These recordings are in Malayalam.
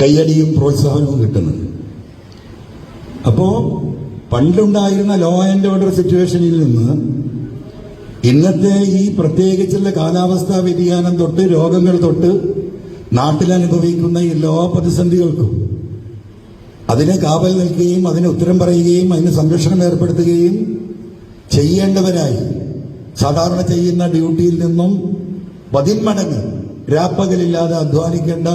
കയ്യടിയും പ്രോത്സാഹനവും കിട്ടുന്നത് അപ്പോ പണ്ടുണ്ടായിരുന്ന ലോ ആൻഡ് ഓർഡർ സിറ്റുവേഷനിൽ നിന്ന് ഇന്നത്തെ ഈ പ്രത്യേകിച്ചുള്ള കാലാവസ്ഥാ വ്യതിയാനം തൊട്ട് രോഗങ്ങൾ തൊട്ട് നാട്ടിലനുഭവിക്കുന്ന എല്ലാ പ്രതിസന്ധികൾക്കും അതിനെ കാവൽ നിൽക്കുകയും അതിന് ഉത്തരം പറയുകയും അതിന് സംരക്ഷണം ഏർപ്പെടുത്തുകയും ചെയ്യേണ്ടവരായി സാധാരണ ചെയ്യുന്ന ഡ്യൂട്ടിയിൽ നിന്നും പതിന്മടങ്ങ് രാപ്പകലില്ലാതെ അധ്വാനിക്കേണ്ട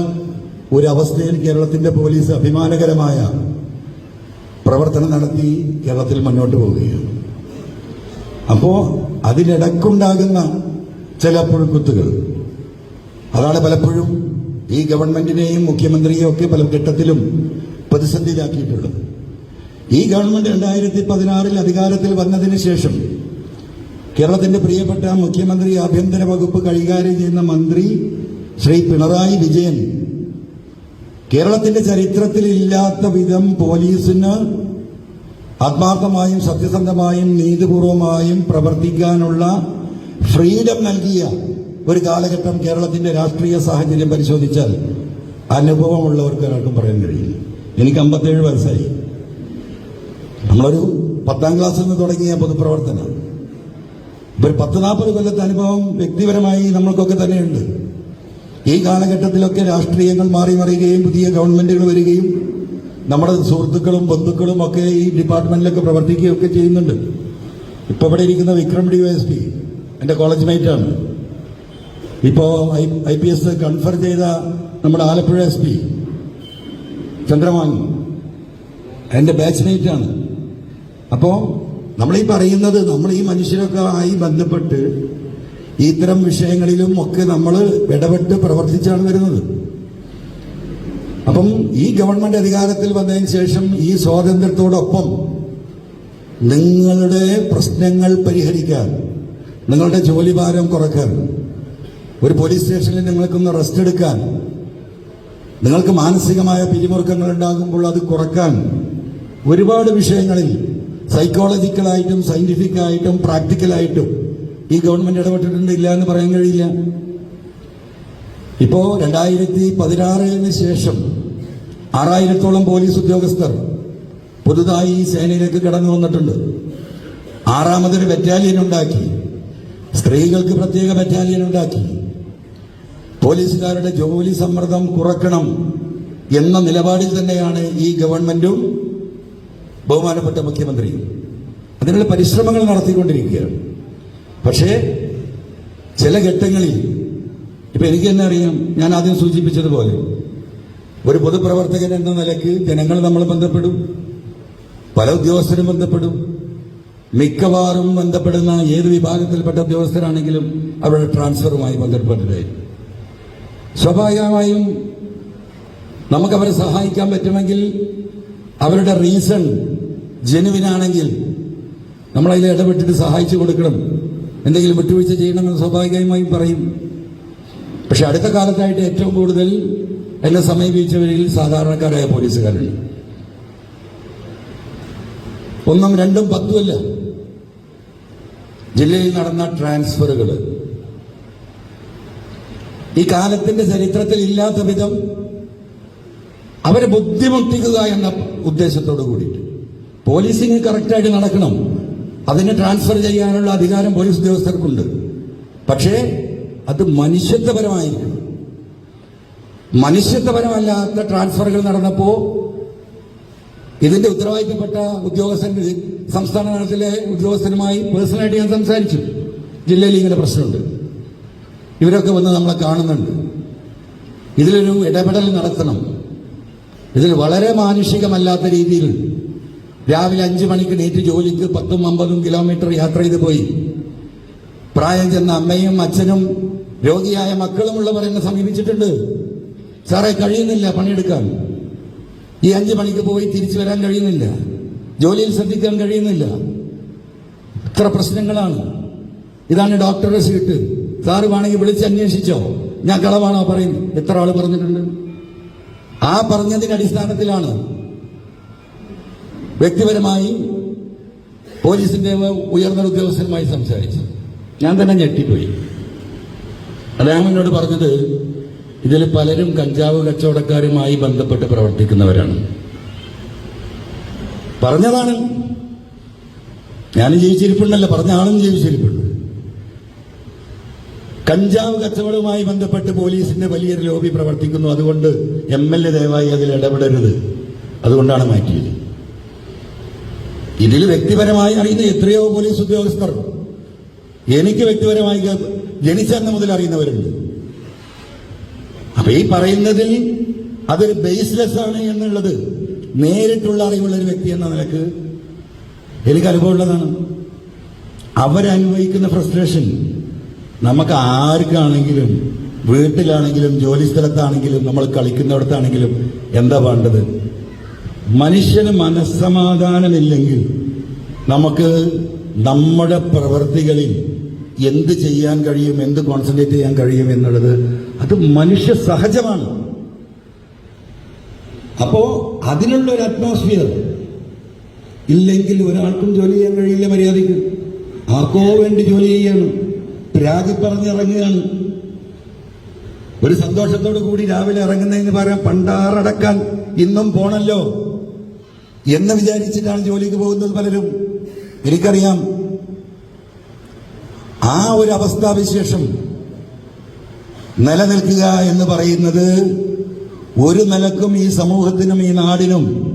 ഒരു അവസ്ഥയിൽ കേരളത്തിന്റെ പോലീസ് അഭിമാനകരമായ പ്രവർത്തനം നടത്തി കേരളത്തിൽ മുന്നോട്ട് പോവുകയാണ്. അപ്പോ അതിനിടക്കുണ്ടാകുന്ന ചില പുഴുക്കുത്തുകൾ. അതാണ് പലപ്പോഴും ഈ ഗവൺമെന്റിനെയും മുഖ്യമന്ത്രിയെയും ഒക്കെ പല ഘട്ടത്തിലും പ്രതിസന്ധിയിലാക്കിയിട്ടുള്ളത്. ഈ ഗവൺമെന്റ് രണ്ടായിരത്തി പതിനാറിൽ അധികാരത്തിൽ വന്നതിന് ശേഷം കേരളത്തിന്റെ പ്രിയപ്പെട്ട മുഖ്യമന്ത്രി ആഭ്യന്തര വകുപ്പ് കൈകാര്യം ചെയ്യുന്ന മന്ത്രി ശ്രീ പിണറായി വിജയൻ കേരളത്തിന്റെ ചരിത്രത്തിൽ ഇല്ലാത്ത വിധം പോലീസിന് ആത്മാർത്ഥമായും സത്യസന്ധമായും നീതിപൂർവമായും പ്രവർത്തിക്കാനുള്ള ഫ്രീഡം നൽകിയ ഒരു കാലഘട്ടം കേരളത്തിന്റെ രാഷ്ട്രീയ സാഹചര്യം പരിശോധിച്ചാൽ അനുഭവമുള്ളവർക്ക് ഒരാൾക്കും പറയാൻ കഴിയില്ല. എനിക്ക് അമ്പത്തേഴ് വയസ്സായി. നമ്മളൊരു പത്താം ക്ലാസ്സിൽ നിന്ന് തുടങ്ങിയ പൊതുപ്രവർത്തനം. ഇപ്പൊ ഒരു പത്ത് നാൽപ്പത് കൊല്ലത്തെ അനുഭവം വ്യക്തിപരമായി നമ്മൾക്കൊക്കെ തന്നെയുണ്ട്. ഈ കാലഘട്ടത്തിലൊക്കെ രാഷ്ട്രീയങ്ങൾ മാറി മറിയുകയും പുതിയ ഗവൺമെന്റുകൾ വരികയും നമ്മുടെ സുഹൃത്തുക്കളും ബന്ധുക്കളും ഒക്കെ ഈ ഡിപ്പാർട്ട്മെന്റിലൊക്കെ പ്രവർത്തിക്കുകയൊക്കെ ചെയ്യുന്നുണ്ട്. ഇപ്പൊ ഇവിടെ ഇരിക്കുന്ന വിക്രം ഡി എസ് പി എന്റെ കോളേജ് മേറ്റാണ് ഇപ്പോ ഐ പി എസ് കൺഫർ ചെയ്ത നമ്മുടെ ആലപ്പുഴ എസ് പി ചന്ദ്രമാൻ. എന്റെ ബാച്ച്മേറ്റ് ആണ്. അപ്പോ നമ്മളീ പറയുന്നത് നമ്മൾ ഈ മനുഷ്യരൊക്കെ ആയി ബന്ധപ്പെട്ട് ഇത്തരം വിഷയങ്ങളിലും ഒക്കെ നമ്മൾ ഇടപെട്ട് പ്രവർത്തിച്ചാണ് വരുന്നത്. അപ്പം ഈ ഗവൺമെന്റ് അധികാരത്തിൽ വന്നതിന് ശേഷം ഈ സ്വാതന്ത്ര്യത്തോടൊപ്പം നിങ്ങളുടെ പ്രശ്നങ്ങൾ പരിഹരിക്കാൻ നിങ്ങളുടെ ജോലിഭാരം കുറയ്ക്കാൻ ഒരു പോലീസ് സ്റ്റേഷനിൽ നിങ്ങൾക്കൊന്ന് റെസ്റ്റ് എടുക്കാൻ നിങ്ങൾക്ക് മാനസികമായ പിരിമുറുക്കങ്ങൾ ഉണ്ടാകുമ്പോൾ അത് കുറയ്ക്കാൻ ഒരുപാട് വിഷയങ്ങളിൽ സൈക്കോളജിക്കലായിട്ടും സയന്റിഫിക്കായിട്ടും പ്രാക്ടിക്കലായിട്ടും ഈ ഗവൺമെന്റ് ഇടപെട്ടിട്ടുണ്ട് ഇല്ല എന്ന് പറയാൻ കഴിയില്ല. ഇപ്പോ രണ്ടായിരത്തി പതിനാറിന് ശേഷം ആറായിരത്തോളം പോലീസ് ഉദ്യോഗസ്ഥർ പുതുതായി സേനയിലേക്ക് കടന്നു വന്നിട്ടുണ്ട്. ആറാമതൊരു ബറ്റാലിയൻ ഉണ്ടാക്കി. സ്ത്രീകൾക്ക് പ്രത്യേക ബറ്റാലിയൻ ഉണ്ടാക്കി. പോലീസുകാരുടെ ജോലി സമ്മർദ്ദം കുറക്കണം എന്ന നിലപാടിൽ തന്നെയാണ് ഈ ഗവൺമെന്റും ബഹുമാനപ്പെട്ട മുഖ്യമന്ത്രിയും. അതിനുള്ള പരിശ്രമങ്ങൾ നടത്തിക്കൊണ്ടിരിക്കുകയാണ്. പക്ഷേ ചില ഘട്ടങ്ങളിൽ ഇപ്പൊ എനിക്ക് തന്നെ അറിയാം ഞാൻ ആദ്യം സൂചിപ്പിച്ചതുപോലെ ഒരു പൊതുപ്രവർത്തകൻ എന്ന നിലയ്ക്ക് ജനങ്ങൾ നമ്മൾ ബന്ധപ്പെടും പല ഉദ്യോഗസ്ഥരും ബന്ധപ്പെടും മിക്കവാറും ബന്ധപ്പെടുന്ന ഏത് വിഭാഗത്തിൽപ്പെട്ട ഉദ്യോഗസ്ഥരാണെങ്കിലും അവരുടെ ട്രാൻസ്ഫറുമായി ബന്ധപ്പെട്ടിട്ടായിരിക്കും. സ്വാഭാവികമായും നമുക്ക് അവരെ സഹായിക്കാൻ പറ്റുമെങ്കിൽ അവരുടെ റീസൺ ജനുവിനാണെങ്കിൽ നമ്മളതിൽ ഇടപെട്ടിട്ട് സഹായിച്ചു കൊടുക്കണം. എന്തെങ്കിലും വിട്ടുവീഴ്ച ചെയ്യണമെന്ന് സ്വാഭാവികമായും പറയും. പക്ഷെ അടുത്ത കാലത്തായിട്ട് ഏറ്റവും കൂടുതൽ എന്നെ സമീപിച്ചവരിൽ സാധാരണക്കാരായ പോലീസുകാരുണ്ട്. ഒന്നും രണ്ടും പത്തുമല്ല ജില്ലയിൽ നടന്ന ട്രാൻസ്ഫറുകൾ. ഈ കാലത്തിന്റെ ചരിത്രത്തിൽ ഇല്ലാത്ത വിധം അവരെ ബുദ്ധിമുട്ടിക്കുക എന്ന ഉദ്ദേശത്തോടു കൂടിയിട്ട്. പോലീസിങ് കറക്റ്റായിട്ട് നടക്കണം. അതിനെ ട്രാൻസ്ഫർ ചെയ്യാനുള്ള അധികാരം പോലീസ് ഉദ്യോഗസ്ഥർക്കുണ്ട്. പക്ഷേ അത് മനുഷ്യത്വപരമായിരിക്കും. മനുഷ്യത്വപരമല്ലാത്ത ട്രാൻസ്ഫറുകൾ നടന്നപ്പോൾ ഇതിന്റെ ഉത്തരവാദിത്തപ്പെട്ട ഉദ്യോഗസ്ഥൻ സംസ്ഥാന തലത്തിലെ ഉദ്യോഗസ്ഥനുമായി പേഴ്സണലായിട്ട് ഞാൻ സംസാരിച്ചു. ജില്ലയിൽ ഇങ്ങനെ പ്രശ്നമുണ്ട്. ഇവരൊക്കെ വന്ന് നമ്മളെ കാണുന്നുണ്ട്. ഇതിലൊരു ഇടപെടൽ നടത്തണം. ഇതിൽ വളരെ മാനുഷികമല്ലാത്ത രീതിയിൽ രാവിലെ അഞ്ചു മണിക്ക് നീറ്റ് ജോലിക്ക് പത്തും അമ്പതും കിലോമീറ്റർ യാത്ര ചെയ്ത് പോയി. പ്രായം ചെന്ന അമ്മയും അച്ഛനും രോഗിയായ മക്കളുമുള്ളവർ എന്നെ സമീപിച്ചിട്ടുണ്ട്. സാറേ കഴിയുന്നില്ല പണിയെടുക്കാൻ. ഈ അഞ്ചു മണിക്ക് പോയി തിരിച്ചു വരാൻ കഴിയുന്നില്ല. ജോലിയിൽ ശ്രദ്ധിക്കാൻ കഴിയുന്നില്ല. ഇത്ര പ്രശ്നങ്ങളാണ്. ഇതാണ് ഡോക്ടറുടെ സീറ്റ്. സാറ് വേണമെങ്കിൽ വിളിച്ച് അന്വേഷിച്ചോ. ഞാൻ കളവാണോ പറയുന്നത്? എത്ര ആൾ പറഞ്ഞിട്ടുണ്ട്? ആ പറഞ്ഞതിന്റെ അടിസ്ഥാനത്തിലാണ് വ്യക്തിപരമായി പോലീസിന്റെ ഉയർന്ന ഉദ്യോഗസ്ഥരുമായി സംസാരിച്ചു. ഞാൻ തന്നെ ഞെട്ടിപ്പോയി. അദ്ദേഹം എന്നോട് പറഞ്ഞത് ഇതിൽ പലരും കഞ്ചാവ് കച്ചവടക്കാരുമായി ബന്ധപ്പെട്ട് പ്രവർത്തിക്കുന്നവരാണ്. പറഞ്ഞതാണ്. ഞാനും ജീവിച്ചിരിപ്പുണ്ടല്ലോ പറഞ്ഞ ആളും ജീവിച്ചിരിപ്പുണ്ട്. കഞ്ചാവ് കച്ചവടവുമായി ബന്ധപ്പെട്ട് പോലീസിന്റെ വലിയൊരു ലോബി പ്രവർത്തിക്കുന്നു. അതുകൊണ്ട് എം എൽ എ ദയവായി അതിൽ ഇടപെടരുത്. അതുകൊണ്ടാണ് മാറ്റിയത്. ഇതിൽ വ്യക്തിപരമായി അറിയുന്ന എത്രയോ പോലീസ് ഉദ്യോഗസ്ഥർ എനിക്ക് വ്യക്തിപരമായി ജനിച്ച ജനിച്ചന്ന് മുതൽ അറിയുന്നവരുണ്ട്. അപ്പൊ ഈ പറയുന്നതിൽ അതൊരു ബേസ്ലെസ് ആണ് എന്നുള്ളത് നേരിട്ടുള്ള അറിവുള്ള ഒരു വ്യക്തി എന്ന നിലയ്ക്ക് എനിക്ക് അനുഭവമുള്ളതാണ്. അവരനുഭവിക്കുന്ന ഫ്രസ്ട്രേഷൻ നമുക്ക് ആർക്കാണെങ്കിലും വീട്ടിലാണെങ്കിലും ജോലി സ്ഥലത്താണെങ്കിലും നമ്മൾ കളിക്കുന്നിടത്താണെങ്കിലും എന്താ വേണ്ടത്? മനുഷ്യന് മനസ്സമാധാനമില്ലെങ്കിൽ നമുക്ക് നമ്മുടെ പ്രവൃത്തികളിൽ എന്ത് ചെയ്യാൻ കഴിയും എന്ത് കോൺസെൻട്രേറ്റ് ചെയ്യാൻ കഴിയും എന്നുള്ളത് അത് മനുഷ്യ സഹജമാണ്. അപ്പോ അതിനുള്ള ഒരു അറ്റ്മോസ്ഫിയർ ഇല്ലെങ്കിൽ ഒരാൾക്കും ജോലി ചെയ്യാൻ കഴിയില്ല മര്യാദയ്ക്ക്. ആർക്കോ വേണ്ടി ജോലി ചെയ്യാണ്. പ്രാഗി പറഞ്ഞിറങ്ങുകയാണ്. ഒരു സന്തോഷത്തോടു കൂടി രാവിലെ ഇറങ്ങുന്നതിന് പകരം പണ്ടാറടക്കാൻ ഇന്നും പോണല്ലോ. എന്ന് വിചാരിച്ചിട്ടാണ് ജോലിക്ക് പോകുന്നത് പലരും. എനിക്കറിയാം. ആ ഒരു അവസ്ഥാവിശേഷം നിലനിൽക്കുക എന്ന് പറയുന്നത് ഒരു നിലക്കും ഈ സമൂഹത്തിനും ഈ നാടിനും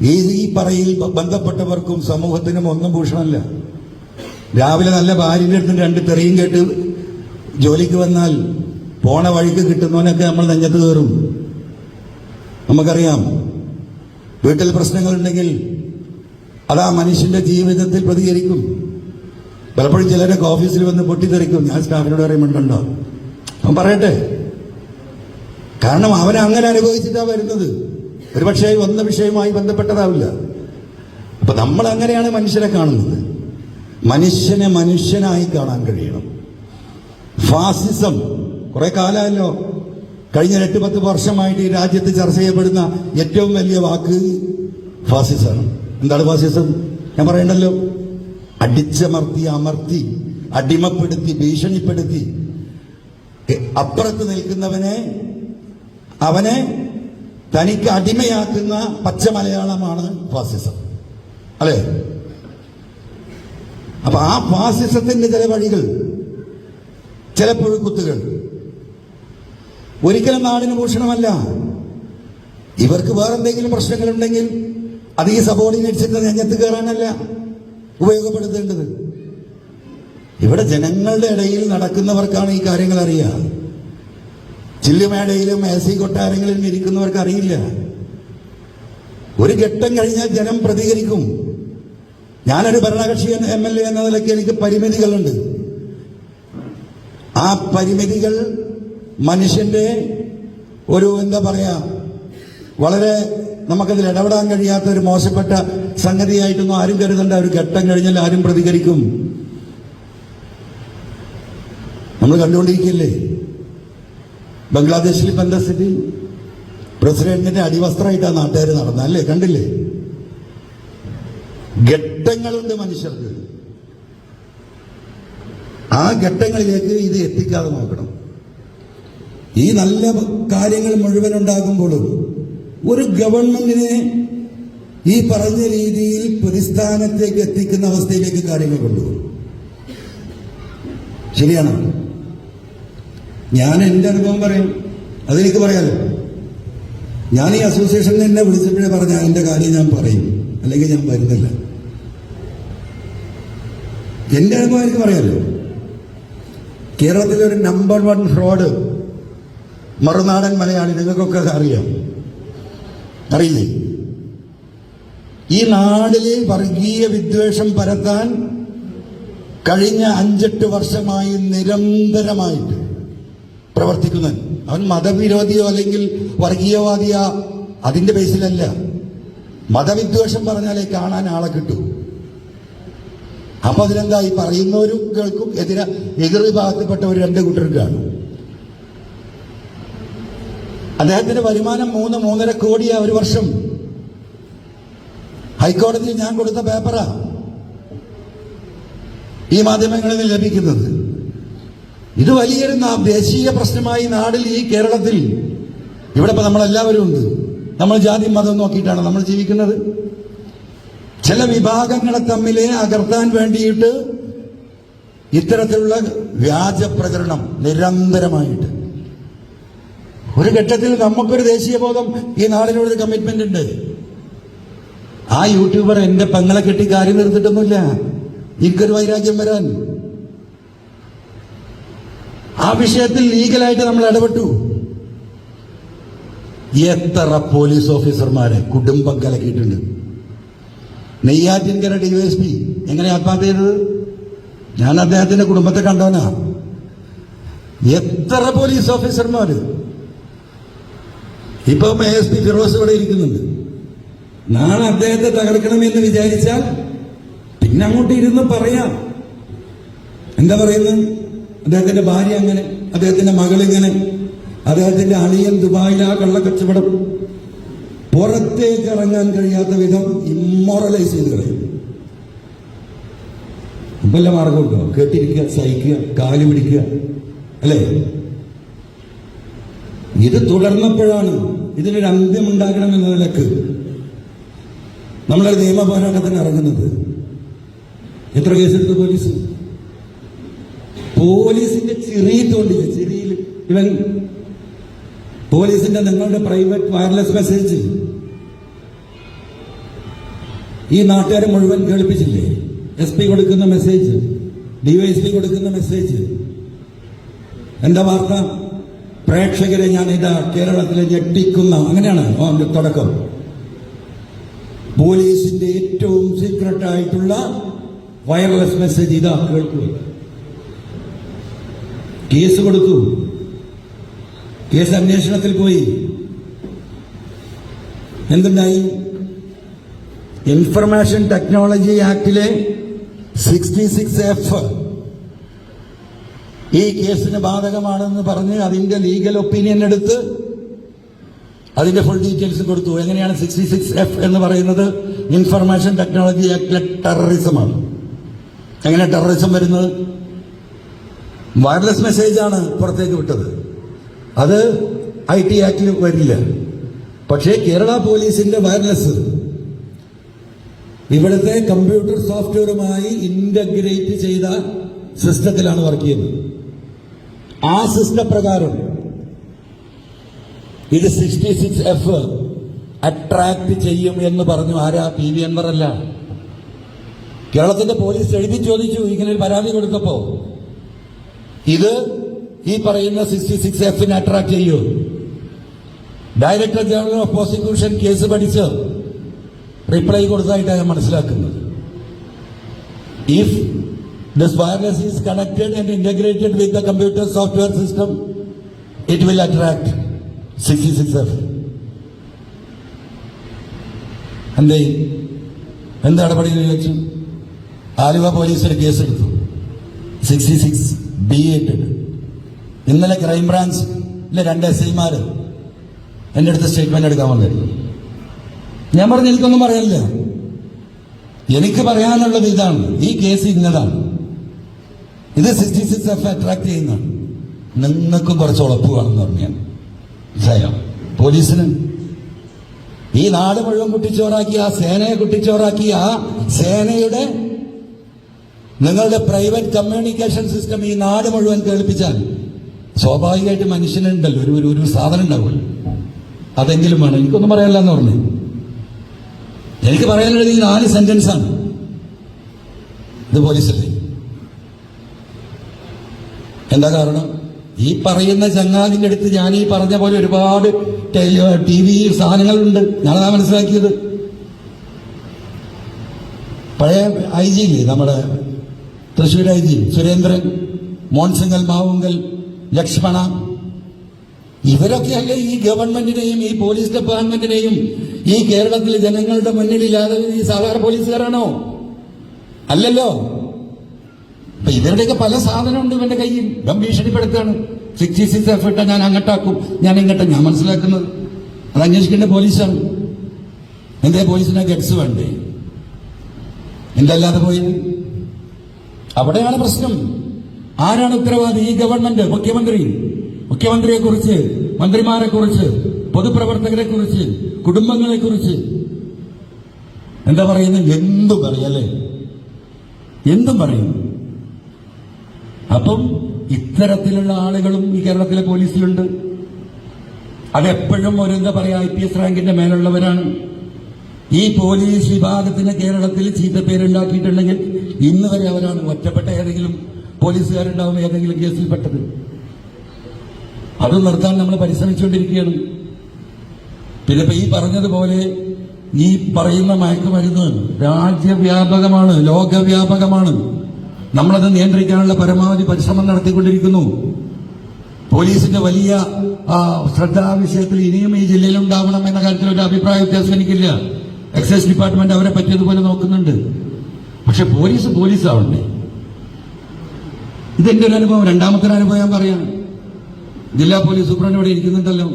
ഈ ഈ പറയിൽ ബന്ധപ്പെട്ടവർക്കും സമൂഹത്തിനും ഒന്നും ഭൂഷണമല്ല. രാവിലെ നല്ല ഭാര്യന്റെ അടുത്ത് രണ്ട് തെറിയും കേട്ട് ജോലിക്ക് വന്നാൽ പോണ വഴിക്ക് കിട്ടുന്നവനൊക്കെ നമ്മൾ നെഞ്ഞത്ത് കയറും. നമുക്കറിയാം. വീട്ടിൽ പ്രശ്നങ്ങളുണ്ടെങ്കിൽ ആ മനുഷ്യന്റെ ജീവിതത്തിൽ പ്രതികരിക്കും. പലപ്പോഴും ചിലരൊക്കെ ഓഫീസിൽ വന്ന് പൊട്ടിത്തെറിക്കും. ഞാൻ സ്റ്റാഫിനോട് പറയുമ്പോണ്ടോ അവൻ പറയട്ടെ. കാരണം അവൻ അങ്ങനെ അനുഭവിച്ചിട്ടാണ് വരുന്നത്. ഒരുപക്ഷെ വന്ന വിഷയവുമായി ബന്ധപ്പെട്ടതാവില്ല. അപ്പൊ നമ്മൾ അങ്ങനെയാണ് മനുഷ്യരെ കാണുന്നത്. മനുഷ്യനെ മനുഷ്യനായി കാണാൻ കഴിയണം. ഫാസിസം. കുറെ കാലമല്ലോ കഴിഞ്ഞ എട്ട് പത്ത് വർഷമായിട്ട് ഈ രാജ്യത്ത് ചർച്ച ചെയ്യപ്പെടുന്ന ഏറ്റവും വലിയ വാക്ക് ഫാസിസമാണ് എന്താണ് ഫാസിസം? ഞാൻ പറയണ്ടല്ലോ. അടിച്ചമർത്തി അമർത്തി അടിമപ്പെടുത്തി ഭീഷണിപ്പെടുത്തി. അപ്പുറത്ത് നിൽക്കുന്നവനെ അവനെ തനിക്ക് അടിമയാക്കുന്ന പച്ച മലയാളമാണ് ഫാസിസം. അല്ലേ? അപ്പൊ ആ ഫാസിസത്തിന്റെ ചില വഴികൾ ചില പുഴുക്കുത്തുകൾ. ഒരിക്കലും നാടിന് ഭൂഷണമല്ല. ഇവർക്ക് വേറെന്തെങ്കിലും പ്രശ്നങ്ങളുണ്ടെങ്കിൽ അത് ഈ സബോർഡിനേറ്റ്സിന്റെ രംഗത്ത് കയറാനല്ല ഉപയോഗപ്പെടുത്തേണ്ടത്. ഇവിടെ ജനങ്ങളുടെ ഇടയിൽ നടക്കുന്നവർക്കാണ് ഈ കാര്യങ്ങൾ അറിയുക. ചില്ലുമേടയിലും എ സി കൊട്ടാരങ്ങളിലും ഇരിക്കുന്നവർക്ക് അറിയില്ല. ഒരു ഘട്ടം കഴിഞ്ഞാൽ ജനം പ്രതികരിക്കും. ഞാനൊരു ഭരണകക്ഷി എം എൽ എ എന്ന നിലയ്ക്ക് എനിക്ക് പരിമിതികളുണ്ട്. ആ പരിമിതികൾ മനുഷ്യന്റെ ഒരു എന്താ പറയാ വളരെ നമുക്കതിൽ ഇടപെടാൻ കഴിയാത്ത ഒരു മോശപ്പെട്ട സംഗതിയായിട്ടൊന്നും ആരും കരുതണ്ട. ഒരു ഘട്ടം കഴിഞ്ഞാൽ ആരും പ്രതികരിക്കും. നമ്മൾ കണ്ടുകൊണ്ടിരിക്കില്ലേ? ബംഗ്ലാദേശിൽ ഇപ്പം എന്താ സ്ഥിതി? പ്രസിഡന്റിന്റെ അടിവസ്ത്രമായിട്ടാണ് നാട്ടുകാർ നടന്നത് അല്ലേ? കണ്ടില്ലേ? ഘട്ടങ്ങളുണ്ട് മനുഷ്യർക്ക്. ആ ഘട്ടങ്ങളിലേക്ക് ഇത് എത്തിക്കാതെ നോക്കണം. ഈ നല്ല കാര്യങ്ങൾ മുഴുവൻ ഉണ്ടാകുമ്പോഴും ഒരു ഗവൺമെന്റിനെ ഈ പറഞ്ഞ രീതിയിൽ പ്രതിസ്ഥാനത്തേക്ക് എത്തിക്കുന്ന അവസ്ഥയിലേക്ക് കാര്യങ്ങൾ കൊണ്ടുപോകും. ശരിയാണ്. ഞാൻ എന്റെ അനുഭവം പറയും. അതെനിക്ക് പറയാലോ. ഞാൻ ഈ അസോസിയേഷനിൽ എന്നെ വിളിച്ചപ്പോഴേ പറഞ്ഞ എന്റെ കാര്യം ഞാൻ പറയും. അല്ലെങ്കിൽ ഞാൻ വരുന്നില്ല. എന്റെ അനുഭവം എനിക്ക് പറയാലോ. കേരളത്തിലെ ഒരു number one fraud Marunadan Malayali നിങ്ങൾക്കൊക്കെ അറിയാം. അറിയില്ലേ? ഈ നാടിലെ വർഗീയ വിദ്വേഷം പരത്താൻ കഴിഞ്ഞ അഞ്ചെട്ട് വർഷമായി നിരന്തരമായിട്ട് പ്രവർത്തിക്കുന്നവൻ അവൻ മതവിരോധിയോ അല്ലെങ്കിൽ വർഗീയവാദിയോ അതിന്റെ ബേസിലല്ല മതവിദ്വേഷം പറഞ്ഞാലേ കാണാൻ ആളെ കിട്ടൂ. അപ്പൊ അതിലെന്താ ഈ പറയുന്നവരും കേൾക്കും. എതിരെ എതിർ ഒരു രണ്ട് കൂട്ടരും കാണും. അദ്ദേഹത്തിന്റെ വരുമാനം മൂന്ന് മൂന്നര കോടിയാ ഒരു വർഷം. ഹൈക്കോടതിയിൽ ഞാൻ കൊടുത്ത പേപ്പറാ. ഈ മാധ്യമങ്ങളിൽ ലഭിക്കുന്നത്. ഇത് വലിയൊരു ദേശീയ പ്രശ്നമായി നാടിൽ ഈ കേരളത്തിൽ. ഇവിടെ ഇപ്പൊ നമ്മളെല്ലാവരും ഉണ്ട്. നമ്മൾ ജാതി മതം നോക്കിയിട്ടാണ് നമ്മൾ ജീവിക്കുന്നത്. ചില വിഭാഗങ്ങളെ തമ്മിലെ അകർത്താൻ വേണ്ടിയിട്ട് ഇത്തരത്തിലുള്ള വ്യാജ പ്രചരണം നിരന്തരമായിട്ട്. ഒരു ഘട്ടത്തിൽ നമുക്കൊരു ദേശീയ ബോധം ഈ നാടിനോട് കമ്മിറ്റ്മെന്റ് ഉണ്ട്. ആ യൂട്യൂബർ എന്റെ പെങ്ങളെ കെട്ടി കാര്യം നിർത്തിട്ടൊന്നുമില്ല എനിക്കൊരു വൈരാഗ്യം വരാൻ. ആ വിഷയത്തിൽ ലീഗലായിട്ട് നമ്മൾ ഇടപെട്ടു. എത്ര പോലീസ് ഓഫീസർമാരെ കുടുംബം കലക്കിയിട്ടുണ്ട്. നെയ്യാറ്റിൻകര ഡിവൈഎസ്പി എങ്ങനെ ആത്മഹത്യ ചെയ്തത്? ഞാൻ അദ്ദേഹത്തിന്റെ കുടുംബത്തെ കണ്ടവനാ. എത്ര പോലീസ് ഓഫീസർമാര് ഇപ്പൊ എസ് പി ഫിറോസ് ഇവിടെ ഇരിക്കുന്നുണ്ട്. നാളെ അദ്ദേഹത്തെ തകർക്കണമെന്ന് വിചാരിച്ചാൽ പിന്നെ അങ്ങോട്ട് ഇരുന്ന് പറയാം. എന്താ പറയുന്നത്? അദ്ദേഹത്തിന്റെ ഭാര്യ അങ്ങനെ അദ്ദേഹത്തിന്റെ മകൾ ഇങ്ങനെ അദ്ദേഹത്തിന്റെ അളിയൻ ദുബായിൽ ആ കള്ളക്കച്ചവടം പുറത്തേക്ക് ഇറങ്ങാൻ കഴിയാത്ത വിധം ഇമ്മോറലൈസ് ചെയ്ത് കളയും. വല്ല മാർഗം കേട്ടിരിക്കുക സഹിക്കുക കാൽ പിടിക്കുക അല്ലേ? ഇത് തുടർന്നപ്പോഴാണ് ഇതിനൊരു അന്ത്യം ഉണ്ടാകണമെന്ന നിലയ്ക്ക് നമ്മളൊരു നിയമ പോരാട്ടത്തിന് ഇറങ്ങുന്നത്. എത്ര കേസെടുത്തു പോലീസ്? പോലീസിന്റെ ചിറി തോണ്ടില്ല ചിരിയിൽ ഇവൻ പോലീസിന്റെ നിങ്ങളുടെ പ്രൈവറ്റ് വയർലെസ് മെസ്സേജ്. ഈ നാട്ടുകാരെ മുഴുവൻ കേൾപ്പിച്ചില്ലേ? എസ് പി കൊടുക്കുന്ന മെസ്സേജ് ഡിവൈഎസ്പി കൊടുക്കുന്ന മെസ്സേജ്. എന്താ വാർത്ത? പ്രേക്ഷകരെ ഞാൻ ഇതാ കേരളത്തിലെ ഞെട്ടിക്കുന്ന അങ്ങനെയാണ് തുടക്കം. പോലീസിന്റെ ഏറ്റവും സീക്രട്ട് ആയിട്ടുള്ള വയർലെസ് മെസ്സേജ് ഇതാ കേൾക്കുക കേസ് കൊടുത്തു. കേസ് അന്വേഷണത്തിൽ പോയി. എന്തുണ്ടായി? ഇൻഫർമേഷൻ ടെക്നോളജി ആക്ടിലെ സിക്സ്റ്റി സിക്സ് എഫ് ഈ കേസിന് ബാധകമാണെന്ന് പറഞ്ഞ് അതിന്റെ ലീഗൽ ഒപ്പീനിയൻ എടുത്ത് അതിന്റെ ഫുൾ ഡീറ്റെയിൽസ് കൊടുത്തു. എങ്ങനെയാണ് സിക്സ്റ്റി സിക്സ് എഫ് എന്ന് പറയുന്നത്? ഇൻഫർമേഷൻ ടെക്നോളജി ആക്ട് ടെററിസം ആണ്. എങ്ങനെ ടെററിസം വരുന്നത്? വയർലെസ് മെസ്സേജ് ആണ് പുറത്തേക്ക് വിട്ടത്. അത് ഐ ടി ആക്ടിൽ വരില്ല. പക്ഷേ കേരള പോലീസിന്റെ വയർലെസ് ഇവിടുത്തെ കമ്പ്യൂട്ടർ സോഫ്റ്റ്വെയറുമായി ഇന്റഗ്രേറ്റ് ചെയ്ത സിസ്റ്റത്തിലാണ് വർക്ക് ചെയ്യുന്നത്. ആ സിസ്റ്റം പ്രകാരം ഇത് സിക്സ്റ്റി സിക്സ് എഫ് അട്രാക്ട് ചെയ്യും എന്ന് പറഞ്ഞു ആരാ പി വി അൻവർ അല്ല. കേരളത്തിന്റെ പോലീസ് എഴുതി ചോദിച്ചു ഇങ്ങനെ ഒരു പരാതി കൊടുത്തപ്പോ ഇത് ഈ പറയുന്ന സിക്സ്റ്റി സിക്സ് എഫിനെ അട്രാക്ട് ചെയ്യൂ. Director general of prosecution case പഠിച്ച് റിപ്ലൈ കൊടുത്തതായിട്ടാണ് ഞാൻ മനസ്സിലാക്കുന്നത്. If wireless is connected and integrated with the computer software system it will attract sixty six F എന്ത് നടപടി വെച്ചു ആലുവ പോലീസിന് കേസെടുത്തു സിക്സ്റ്റി സിക്സ് ബി ഇട്ടിട്ട് ഇന്നലെ ക്രൈംബ്രാഞ്ചിലെ രണ്ട് എസ് ഐമാര് എന്റെ അടുത്ത് സ്റ്റേറ്റ്മെന്റ് എടുക്കാൻ വന്നിരുന്നു. ഞാൻ പറഞ്ഞു എനിക്കൊന്നും പറയാനില്ല. എനിക്ക് പറയാനുള്ളത് ഇതാണ്. ഈ കേസ് ഇന്നതാണ്. ഇത് സിക്സ്റ്റി സിക്സ് എഫ് അട്രാക്ട് ചെയ്യുന്ന. നിങ്ങൾക്കും കുറച്ച് ഉളപ്പ് വേണമെന്ന് പറഞ്ഞു ഞാൻ. പോലീസിന്. ഈ നാട് മുഴുവൻ കുട്ടിച്ചോറാക്കി ആ സേനയെ കുട്ടിച്ചോറാക്കി ആ സേനയുടെ നിങ്ങളുടെ പ്രൈവറ്റ് കമ്മ്യൂണിക്കേഷൻ സിസ്റ്റം ഈ നാട് മുഴുവൻ കേൾപ്പിച്ചാൽ സ്വാഭാവികമായിട്ട് മനുഷ്യനുണ്ടല്ലോ. ഒരു ഒരു- സാധനം ഉണ്ടാവുമല്ലോ. അതെങ്കിലും വേണം. എനിക്കൊന്നും പറയാനില്ല എന്ന് പറഞ്ഞു. എനിക്ക് പറയാനുള്ളത് ഈ നാല് സെന്റൻസ് ആണ്. ഇത് പോലീസല്ലേ? എന്താ കാരണം? ഈ പറയുന്ന ചങ്ങാതിന്റെ അടുത്ത് ഞാൻ ഈ പറഞ്ഞ പോലെ ഒരുപാട് ടി വി സാധനങ്ങളുണ്ട്. ഞാനതാ മനസ്സിലാക്കിയത്. പഴയ ഐ ജി നമ്മുടെ തൃശ്ശൂർ ഐ ജി സുരേന്ദ്രൻ മോൺസിംഗൽ മാവുങ്കൽ ലക്ഷ്മണ. ഇവരൊക്കെയല്ലേ ഈ ഗവൺമെന്റിനെയും ഈ പോലീസ് ഡിപ്പാർട്ട്മെന്റിനെയും ഈ കേരളത്തിലെ ജനങ്ങളുടെ മുന്നിലില്ലാതെ ഈ സാധാരണ പോലീസുകാരാണോ? അല്ലല്ലോ. അപ്പൊ ഇവരുടെയൊക്കെ പല സാധനമുണ്ട് ഇവന്റെ കയ്യിൽ. ഇവൻ ഭീഷണിപ്പെടുത്താണ് സിക്സ്റ്റി സിക്സ് എഫ് ഇട്ട ഞാൻ അങ്ങോട്ടാക്കും. ഞാൻ ഇങ്ങോട്ട്. ഞാൻ മനസ്സിലാക്കുന്നത്. അത് അന്വേഷിക്കേണ്ട പോലീസാണ്. എന്തേ പോലീസിനെ ഗഡ്സ് വേണ്ടേ? എന്തല്ലാതെ പോയി? അവിടെയാണ് പ്രശ്നം. ആരാണ് ഉത്തരവാദി? ഈ ഗവൺമെന്റ് മുഖ്യമന്ത്രി. മുഖ്യമന്ത്രിയെ കുറിച്ച് മന്ത്രിമാരെ കുറിച്ച് പൊതുപ്രവർത്തകരെ കുറിച്ച് കുടുംബങ്ങളെ കുറിച്ച് എന്താ പറയുന്നത്? എന്തു പറയല്ലേ എന്തും പറയും. അപ്പം ഇത്തരത്തിലുള്ള ആളുകളും ഈ കേരളത്തിലെ പോലീസിലുണ്ട്. അതെപ്പോഴും ഒരു എന്താ പറയാ ഐ പി എസ് റാങ്കിന്റെ മേലുള്ളവരാണ്. ഈ പോലീസ് വിഭാഗത്തിന് കേരളത്തിൽ ചീത്തപ്പേരുണ്ടാക്കിയിട്ടുണ്ടെങ്കിൽ ഇന്ന് വരെ അവരാണ് ഒറ്റപ്പെട്ട ഏതെങ്കിലും പോലീസുകാരുണ്ടാവും ഏതെങ്കിലും കേസിൽപ്പെട്ടത് അത് നിർത്താൻ നമ്മൾ പരിശ്രമിച്ചുകൊണ്ടിരിക്കുകയാണ്. പിന്നെ ഇപ്പൊ ഈ പറഞ്ഞതുപോലെ ഈ പറയുന്ന മയക്കുമരുന്ന് രാജ്യവ്യാപകമാണ് ലോകവ്യാപകമാണ്. നമ്മളത് നിയന്ത്രിക്കാനുള്ള പരമാവധി പരിശ്രമം നടത്തിക്കൊണ്ടിരിക്കുന്നു. പോലീസിന്റെ വലിയ ശ്രദ്ധ ആ വിഷയത്തിൽ ഇനിയും ഈ ജില്ലയിൽ ഉണ്ടാവണം എന്ന കാര്യത്തിൽ ഒരു അഭിപ്രായ വ്യത്യാസം എനിക്കില്ല. എക്സൈസ് ഡിപ്പാർട്ട്മെന്റ് അവരെ പറ്റിയതുപോലെ നോക്കുന്നുണ്ട്. പക്ഷെ പോലീസ് പോലീസ് ആവണ്ടേ ഇതെന്റെ ഒരു അനുഭവം. രണ്ടാമത്തെ ഒരു അനുഭവം ഞാൻ പറയാം ജില്ലാ പോലീസ് സൂപ്രണ്ട് ഇവിടെ ഇരിക്കുന്നുണ്ടല്ലോ.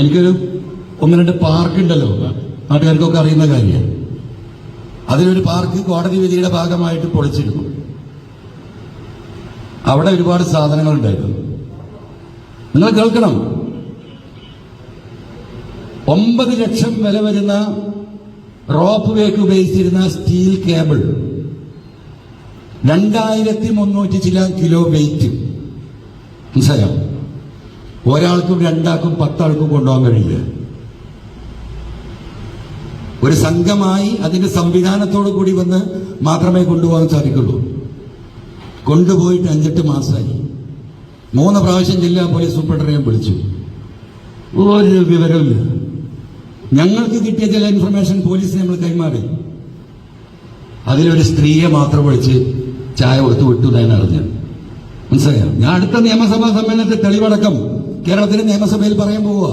എനിക്കൊരു ഒന്ന് രണ്ട് പാർക്ക് ഉണ്ടല്ലോ നാട്ടുകാർക്കൊക്കെ അറിയുന്ന കാര്യമാണ്. അതിലൊരു പാർക്ക് കോടതി വിധിയുടെ ഭാഗമായിട്ട് പൊളിച്ചിരുന്നു. അവിടെ ഒരുപാട് സാധനങ്ങൾ ഉണ്ടായിരുന്നു. നിങ്ങൾ കേൾക്കണം. ഒമ്പത് ലക്ഷം വില വരുന്ന റോപ്പ് വേക്ക് ഉപയോഗിച്ചിരുന്ന സ്റ്റീൽ കേബിൾ. രണ്ടായിരത്തി മുന്നൂറ്റി ചില കിലോ വെയിറ്റ്. മനസ്സിലായോ? ഒരാൾക്കും രണ്ടാൾക്കും പത്താൾക്കും കൊണ്ടുപോകാൻ കഴിയില്ല. ഒരു സംഘമായി അതിന്റെ സംവിധാനത്തോടു കൂടി വന്ന് മാത്രമേ കൊണ്ടുപോകാൻ സാധിക്കുള്ളൂ. കൊണ്ടുപോയിട്ട് അഞ്ചെട്ട് മാസമായി മൂന്ന് പ്രാവശ്യം ജില്ലാ പോലീസ് സൂപ്രണ്ടറെ വിളിച്ചു. ഒരു വിവരമില്ല ഞങ്ങൾക്ക് കിട്ടിയ ചില ഇൻഫർമേഷൻ പോലീസിന് നമ്മൾ കൈമാറി. അതിലൊരു സ്ത്രീയെ മാത്രം വിളിച്ച് ചായ കൊടുത്ത് വിട്ടു എന്ന് അറിഞ്ഞു മനസ്സിലായോ? ഞാൻ അടുത്ത നിയമസഭാ സമ്മേളനത്തിൽ തെളിവടക്കം കേരളത്തിലെ നിയമസഭയിൽ പറയാൻ പോവുക.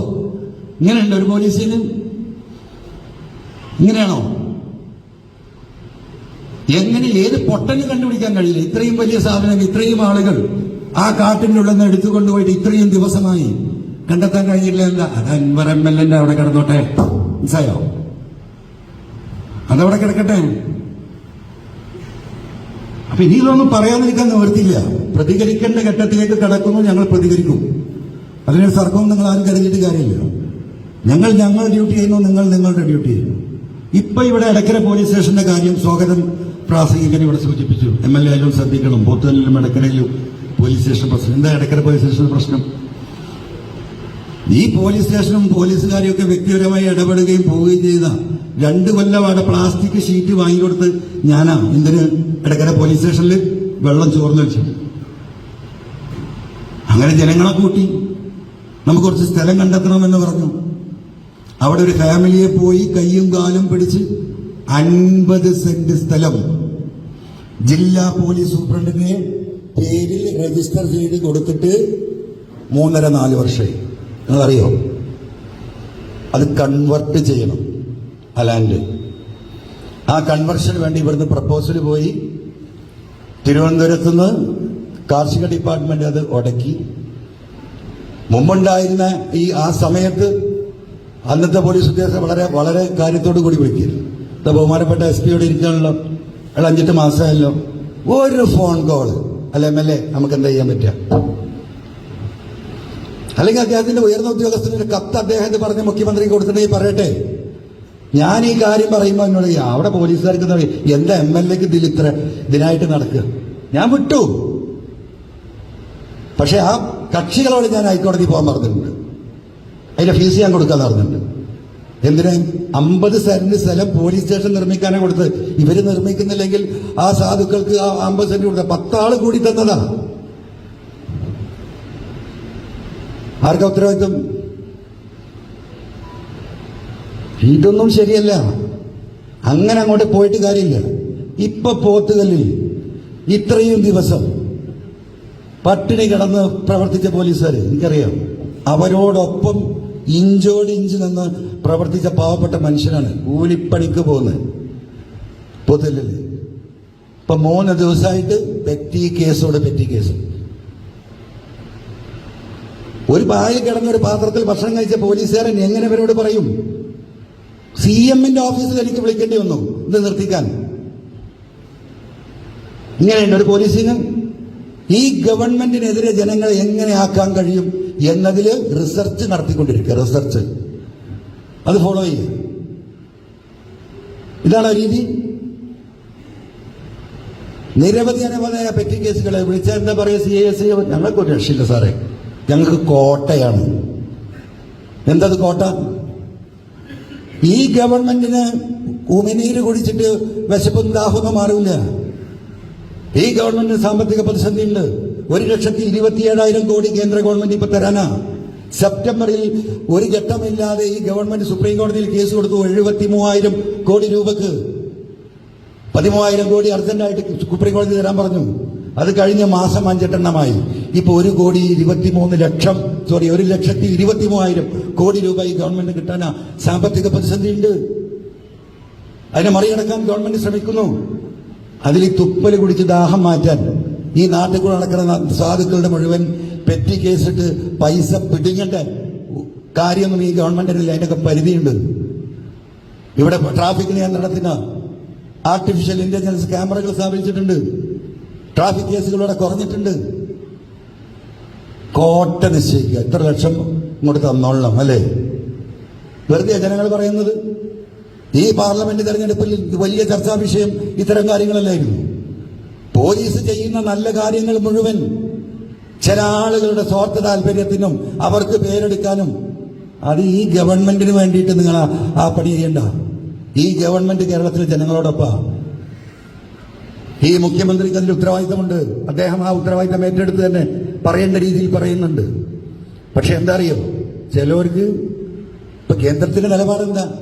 ഇങ്ങനെയുണ്ട് ഒരു പോലീസിന് ഇങ്ങനെയാണോ? എങ്ങനെ ഏത് പൊട്ടന് കണ്ടുപിടിക്കാൻ കഴിയില്ല? ഇത്രയും വലിയ സാധനം ഇത്രയും ആളുകൾ ആ കാട്ടിന്റെ ഉള്ളിൽ നിന്ന് എടുത്തുകൊണ്ടുപോയിട്ട് ഇത്രയും ദിവസമായി കണ്ടെത്താൻ കഴിഞ്ഞില്ല എന്താ? അത് അൻവർ എം എൽ എന്റെ അവിടെ കിടന്നോട്ടെ. മനസ്സായോ അതവിടെ കിടക്കട്ടെ. അപ്പൊ ഇനി ഇതൊന്നും പറയാതിരിക്കാൻ നിവർത്തില്ല പ്രതികരിക്കേണ്ട ഘട്ടത്തിലേക്ക് കിടക്കുന്നു ഞങ്ങൾ പ്രതികരിക്കും. അതിനൊരു തർക്കവും നിങ്ങൾ ആരും കരുതിയിട്ട് കാര്യമില്ല. ഞങ്ങൾ ഞങ്ങൾ ഡ്യൂട്ടി ചെയ്യുന്നു നിങ്ങൾ നിങ്ങളുടെ ഡ്യൂട്ടി ചെയ്യുന്നു. ഇപ്പൊ ഇവിടെ എടക്കര പോലീസ് സ്റ്റേഷന്റെ കാര്യം സ്വാഗതം. പ്രാസംഗികൻ ഇവിടെ സൂചിപ്പിച്ചു. എം എൽ എ ആയാലും ശ്രദ്ധിക്കണം. പോത്തുകല്ലിലും എടക്കരയിലും പോലീസ് സ്റ്റേഷൻ പ്രശ്നം. എന്താ എടക്കര പോലീസ് സ്റ്റേഷൻ പ്രശ്നം? ഈ പോലീസ് സ്റ്റേഷനും പോലീസുകാരെയും ഒക്കെ വ്യക്തിപരമായി ഇടപെടുകയും പോവുകയും ചെയ്ത രണ്ട് കൊല്ലം അവിടെ പ്ലാസ്റ്റിക് ഷീറ്റ് വാങ്ങിക്കൊടുത്ത് ഞാനാ എന്തിന് ഇടക്കര പോലീസ് സ്റ്റേഷനിൽ വെള്ളം ചോർന്നു വെച്ചു? അങ്ങനെ ജനങ്ങളെ കൂട്ടി. നമുക്ക് കുറച്ച് സ്ഥലം കണ്ടെത്തണമെന്ന് പറഞ്ഞു. അവിടെ ഒരു ഫാമിലിയെ പോയി കയ്യും കാലും പിടിച്ച് അൻപത് സെന്റ് സ്ഥലം ജില്ലാ പോലീസ് സൂപ്രണ്ടിനെ പേരിൽ രജിസ്റ്റർ ചെയ്ത് കൊടുത്തിട്ട് മൂന്നര നാല് വർഷമായി. നിങ്ങളറിയോ അത് കൺവെർട്ട് ചെയ്യണം ആ ലാൻഡ് ആ കൺവെർഷന് വേണ്ടി ഇവിടുന്ന് പ്രപ്പോസൽ പോയി. തിരുവനന്തപുരത്ത് നിന്ന് കാർഷിക ഡിപ്പാർട്ട്മെന്റ് അത് ഉടക്കി മുമ്പുണ്ടായിരുന്ന ഈ ആ സമയത്ത് അന്നത്തെ പോലീസ് ഉദ്യോഗസ്ഥർ വളരെ വളരെ കാര്യത്തോടു കൂടി വിളിക്കുന്നു ഇപ്പൊ ബഹുമാനപ്പെട്ട എസ് പിയോട് ഇരിക്കാണല്ലോ. അയാൾ അഞ്ചെട്ട് മാസമായല്ലോ. ഒരു ഫോൺ കോൾ അല്ല എം എൽ എ നമുക്ക് എന്താ ചെയ്യാൻ പറ്റുക? അല്ലെങ്കിൽ അദ്ദേഹത്തിന്റെ ഉയർന്ന ഉദ്യോഗസ്ഥന് ഒരു കത്ത് അദ്ദേഹത്തെ പറഞ്ഞ് മുഖ്യമന്ത്രി കൊടുത്തിട്ടുണ്ടെങ്കിൽ പറയട്ടെ. ഞാൻ ഈ കാര്യം പറയുമ്പോൾ എന്നോട് "ഈ അവിടെ പോലീസുകാർക്ക് എന്താ എന്താ എം എൽ എക്ക് ഇതിൽ ഇത്ര ഇതിനായിട്ട് നടക്കുക? ഞാൻ വിട്ടു. പക്ഷെ ആ കക്ഷികളോട് ഞാൻ ഹൈക്കോടതി പോകാൻ പറഞ്ഞിട്ടുണ്ട്. അതിന്റെ ഫീസ് ഞാൻ കൊടുക്കാൻ പറഞ്ഞിട്ടുണ്ട്. എന്തിന്? അമ്പത് സെന്റ് സ്ഥലം പോലീസ് സ്റ്റേഷൻ നിർമ്മിക്കാനാണ് കൊടുത്തത്. ഇവർ നിർമ്മിക്കുന്നില്ലെങ്കിൽ ആ സാധുക്കൾക്ക് ആ അമ്പത് സെന്റ് കൊടുത്ത പത്താൾ കൂടി തന്നതാ. ആർക്കാ ഉത്തരവാദിത്വം? ഇതൊന്നും ശരിയല്ല. അങ്ങനെ അങ്ങോട്ട് പോയിട്ട് കാര്യമില്ല. ഇപ്പൊ പോത്തുകല്ലിൽ ഇത്രയും ദിവസം പട്ടിണി കിടന്ന് പ്രവർത്തിച്ച പോലീസുകാർ എനിക്കറിയാം. അവരോടൊപ്പം ഇഞ്ചോട് ഇഞ്ച് നിന്ന് പ്രവർത്തിച്ച പാവപ്പെട്ട മനുഷ്യനാണ് കൂലിപ്പണിക്ക് പോകുന്നത്. പോത്തുകല്ലിൽ ഇപ്പൊ മൂന്ന് ദിവസമായിട്ട് പെറ്റി കേസോട് പെറ്റി കേസ്. ഒരു പായിൽ കിടന്ന ഒരു പാത്രത്തിൽ ഭക്ഷണം കഴിച്ച പോലീസുകാരൻ എങ്ങനെ ഇവരോട് പറയും? സി എമ്മിന്റെ ഓഫീസിൽ എനിക്ക് വിളിക്കേണ്ടി വന്നു. ഇത് നിർത്തിക്കാൻ. ഇങ്ങനെയുണ്ട് ഒരു പോലീസിന്. ഈ ഗവൺമെന്റിനെതിരെ ജനങ്ങളെ എങ്ങനെ ആക്കാൻ കഴിയും എന്നതിൽ റിസർച്ച് നടത്തിക്കൊണ്ടിരിക്കുക റിസർച്ച്. അത് ഫോളോ ചെയ്യുക ഇതാണ് രീതി? നിരവധി അനവധിയായ പെറ്റി കേസുകളെ വിളിച്ചാൽ എന്താ പറയുക സി എസ് ഞങ്ങൾക്ക് ഒരു രക്ഷയില്ല സാറേ. ഞങ്ങൾക്ക് കോട്ടയാണ്. എന്തത് കോട്ട? ഈ ഗവൺമെന്റിന് ഉമിനീര് കുടിച്ചിട്ട് വിശപ്പും ദാഹമൊന്നും മാറില്ല ഈ ഗവൺമെന്റിന് സാമ്പത്തിക പ്രതിസന്ധി ഉണ്ട് ഒരു ലക്ഷത്തി ഇരുപത്തിയേഴായിരം കോടി കേന്ദ്ര ഗവൺമെന്റ് ഇപ്പൊ തരാനാ. സെപ്റ്റംബറിൽ ഒരു ഘട്ടമില്ലാതെ ഈ ഗവൺമെന്റ് സുപ്രീം കോടതിയിൽ കേസ് കൊടുത്തു എഴുപത്തി മൂവായിരം കോടി രൂപക്ക്. പതിമൂവായിരം കോടി അർജന്റായിട്ട് സുപ്രീം കോടതി തരാൻ പറഞ്ഞു. അത് കഴിഞ്ഞ മാസം അഞ്ചെട്ടെണ്ണമായി. ഇപ്പൊ ഒരു കോടി ഇരുപത്തിമൂന്ന് ലക്ഷം സോറി ഒരു ലക്ഷത്തി ഇരുപത്തി മൂവായിരം കോടി രൂപ ഈ ഗവൺമെന്റ് കിട്ടാനാ സാമ്പത്തിക പ്രതിസന്ധി ഉണ്ട് അതിനെ മറികടക്കാൻ ഗവൺമെന്റ് ശ്രമിക്കുന്നു. അതിൽ ഈ തുപ്പൽ കുടിച്ച് ദാഹം മാറ്റാൻ ഈ നാട്ടിൽ കൂടെ നടക്കുന്ന സാധുക്കളുടെ മുഴുവൻ പെറ്റി കേസിട്ട് പൈസ പിടിഞ്ഞിട്ട് കാര്യമൊന്നും ഈ ഗവൺമെന്റിനില്ല അതിനൊക്കെ പരിധിയുണ്ട്. ഇവിടെ ട്രാഫിക് നിയന്ത്രണത്തിന് ആർട്ടിഫിഷ്യൽ ഇന്റലിജൻസ് ക്യാമറകൾ സ്ഥാപിച്ചിട്ടുണ്ട്. ട്രാഫിക് കേസുകളോടെ കുറഞ്ഞിട്ടുണ്ട്. കോട്ട നിശ്ചയിക്കുക. എത്ര ലക്ഷം ഇങ്ങോട്ട് തന്നോളണം അല്ലേ? വെറുതെ ജനങ്ങൾ പറയുന്നത്? ഈ പാർലമെന്റ് തെരഞ്ഞെടുപ്പിൽ വലിയ ചർച്ചാ വിഷയം ഇത്തരം കാര്യങ്ങളല്ലായിരുന്നു. പോലീസ് ചെയ്യുന്ന നല്ല കാര്യങ്ങൾ മുഴുവൻ ചില ആളുകളുടെ സ്വാർത്ഥ താല്പര്യത്തിനും അവർക്ക് പേരെടുക്കാനും അത് ഈ ഗവൺമെന്റിന് വേണ്ടിയിട്ട് നിങ്ങൾ ആ- പണി ചെയ്യണ്ട. ഈ ഗവൺമെന്റ് കേരളത്തിലെ ജനങ്ങളോടൊപ്പം. ഈ മുഖ്യമന്ത്രിക്ക് അതിന്റെ ഉത്തരവാദിത്തമുണ്ട്. അദ്ദേഹം ആ ഉത്തരവാദിത്തം ഏറ്റെടുത്ത് തന്നെ പറയേണ്ട രീതിയിൽ പറയുന്നുണ്ട്. പക്ഷെ എന്താ അറിയോ? ചിലവർക്ക് ഇപ്പൊ കേന്ദ്രത്തിന്റെ നിലപാടെന്താ?